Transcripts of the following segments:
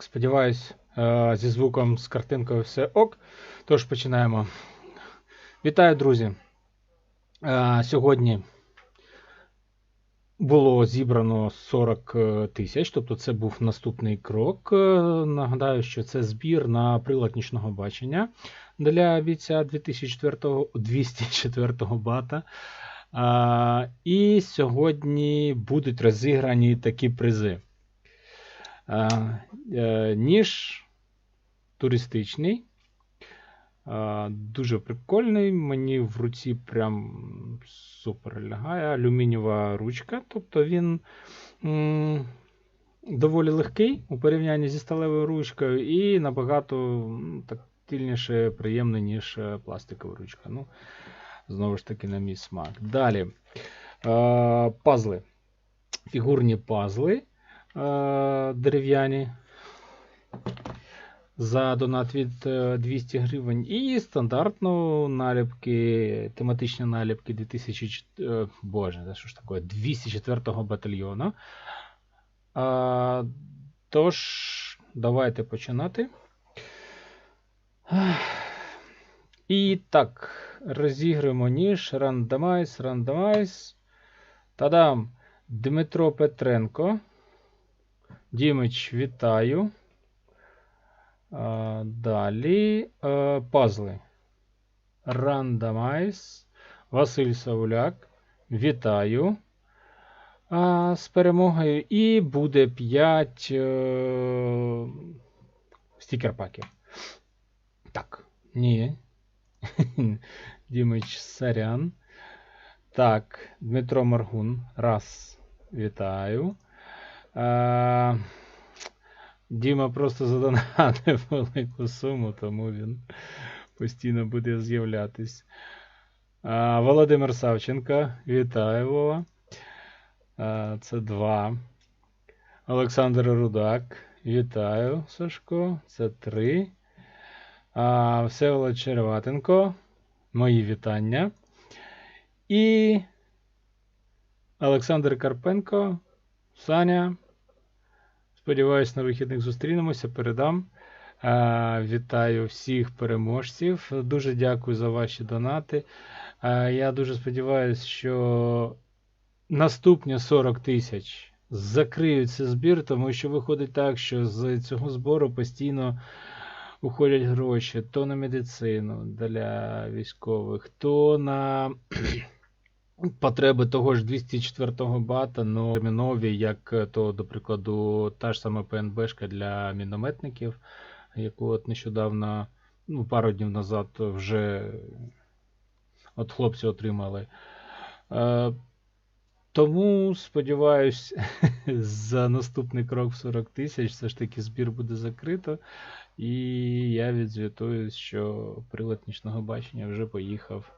Сподіваюсь, е, зі звуком, з картинкою все ок. Тож починаємо. Вітаю, друзі. Е, Сьогодні було зібрано 40 тисяч, тобто це був наступний крок. Е, Нагадаю, що це збір на прилад нічного бачення для бійця 2004, 204 бата. І сьогодні будуть розіграні такі призи. Е, ніж туристичний. Дуже прикольний. Мені в руці прям супер лягає. Алюмінієва ручка. Тобто він доволі легкий у порівнянні зі сталевою ручкою і набагато тактильніше, приємний, ніж е, пластикова ручка. Ну, знову ж таки, на мій смак. Далі. Пазли. Фігурні пазли дерев'яні. За донат від е, 200 гривень. І стандартно наліпки, тематичні наліпки 2004, е, боже, що ж таке, 204 батальйону. А, тож, давайте починати. І так, розіграємо ніж, рандомайз, рандомайз. Тадам! Дмитро Петренко. Дімич, вітаю. Далі е, пазли. Рандомайз. Василь Сауляк. Вітаю. З перемогою. І буде 5 е, стікер-паків. Так, ні. Дімич Сарян. Так, Дмитро Маргун. Раз. Вітаю. Діма просто задонатив велику суму, тому він постійно буде з'являтись. Володимир Савченко. Вітаю. Це два. Олександр Рудак. Вітаю, Сашко. Це три. Всеволод Череватенко. Мої вітання. І Олександр Карпенко. Саня. Сподіваюсь, на вихідних зустрінемося. Передам. А, вітаю всіх переможців. Дуже дякую за ваші донати. А, я дуже сподіваюся, що наступні 40 тисяч закриють цей збір, тому що виходить так, що з цього збору постійно уходять гроші то на медицину для військових, то на потреби того ж 204-го бата, но термінові, як е, то, до прикладу, та ж сама ПНБшка для мінометників, яку от нещодавно, ну, пару днів назад вже от хлопці отримали. Е, тому сподіваюсь, за наступний крок в 40 тисяч все ж таки збір буде закрито. І я відзвітую, що прилад нічного бачення вже поїхав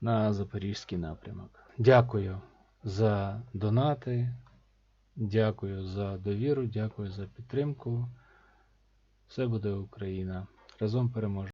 на запорізький напрямок. Дякую за донати, дякую за довіру, дякую за підтримку. Все буде Україна. Разом переможемо.